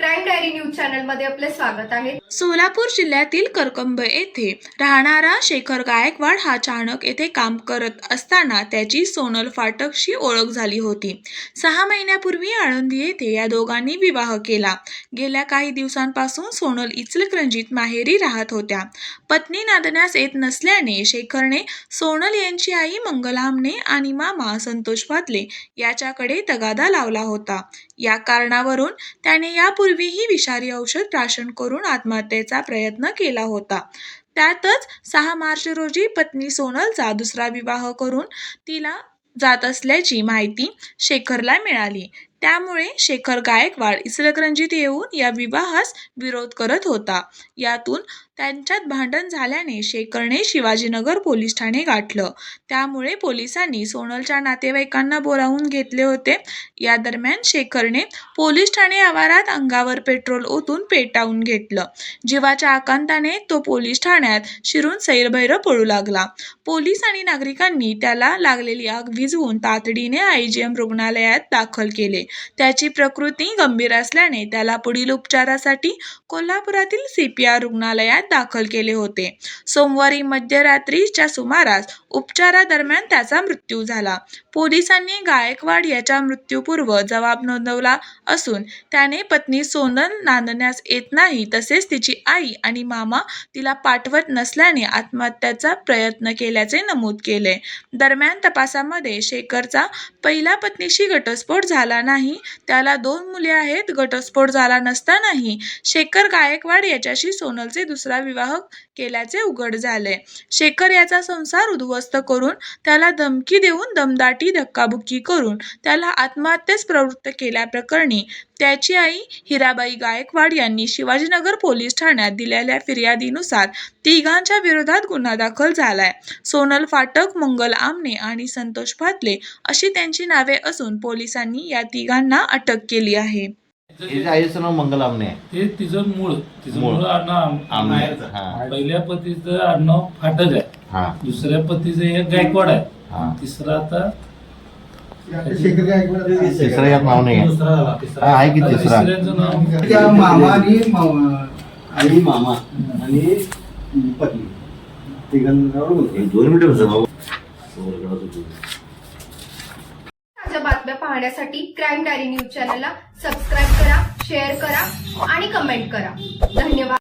Crime diary news चॅनलमध्ये आपले स्वागत आहे. सोलापूर जिल्ह्यातील करकंब येथे राहणारा शेखर गायकवाड हा चाणक येथे काम करत असताना त्याची सोनल फाटकशी ओळख झाली होती. सहा महिन्यापूर्वी आळंदी येथे या दोघांनी विवाह केला. गेल्या काही दिवसांपासून सोनल इचलकरंजीत माहेरी राहत होत्या. पत्नी नांदण्यास येत नसल्याने शेखरने सोनल यांची आई मंगलामने आणि मामा संतोष पातले याच्याकडे तगादा लावला होता. या कारणावरून त्याने यापूर्वीही विषारी औषध प्राशन करून आत्महत्येचा प्रयत्न केला होता. त्यातच सहा मार्च रोजी पत्नी सोनलचा दुसरा विवाह करून तिला जात असल्याची माहिती शेखरला मिळाली. त्यामुळे शेखर गायकवाड इचलकरंजीत येऊन या विवाहास विरोध करत होता. यातून त्यांच्यात भांडण झाल्याने शेखरने शिवाजीनगर पोलीस ठाणे गाठलं. त्यामुळे पोलिसांनी सोनलच्या नातेवाईकांना बोलावून घेतले होते. या दरम्यान शेखरने पोलीस ठाणे आवारात अंगावर पेट्रोल ओतून पेटावून घेतलं. जीवाच्या आकांताने तो पोलीस ठाण्यात शिरून सैरभैर पळू लागला. पोलीस आणि नागरिकांनी त्याला लागलेली आग विझवून तातडीने आयजीएम रुग्णालयात दाखल केले. त्याची प्रकृती गंभीर असल्याने त्याला पुढील उपचारासाठी कोल्हापुरातील सीपीआर रुग्णालयात दाखल केले होते. सोमवारी मध्यरात्रीच्या सुमारास उपचारादरम्यान त्याचा मृत्यू झाला. पोलिसांनी गायकवाड याच्या मृत्यूपूर्व जबाब नोंदवला असून त्याने पत्नी सोनल नांदण्यास येत नाही तसेच तिची आई आणि मामा तिला पाठवत नसल्याने आत्महत्याचा प्रयत्न केल्याचे नमूद केले. दरम्यान तपासामध्ये शेखरचा पहिला पत्नीशी घटस्फोट झाला नाही त्याला दोन मुले आहेत घटस्फोट झाला नसतानाही शेखर गायकवाड याच्याशी सोनलचे दुसरा विवाह केल्याचे उघड झाले. शेखर याचा संसार उद्ध्वस्त करून त्याला धमकी देऊन दमदाट धक्काबुक्की करून त्याला आत्महत्येस प्रवृत्त केल्याप्रकरणी त्याची आई हिराबाई गायकवाड यांनी शिवाजीनगर पोलीस ठाण्यात दिलेल्या फिर्यादीनुसार तिघांच्या विरोधात गुन्हा दाखल झालाय. सोनल फाटक मंगल आमने आणि संतोष फातले अशी त्यांची नावे असून पोलिसांनी या तिघांना अटक केली आहे. आईचं नाव मंगल आमने आहे. हे तिचं मूळ तिचं मूळ. मूळ. आडनाव आमने माहेरचं. हा. पहिल्या पतीचं आडनाव फाटक आहे. हा. दुसऱ्या पतीचं हे गायकवाड आहे. हा. तिसरा आता तिसरा यात नाव नाही आहे हा, की तिसरा? त्या मामा आणि मामा आणि मामा आणि पत्नी दोन मिनिटं भाऊ. ताज्या बातम्या पाहण्यासाठी क्राईम डायरी न्यूज चॅनलला सबस्क्राईब करा शेअर करा आणि कमेंट करा. धन्यवाद.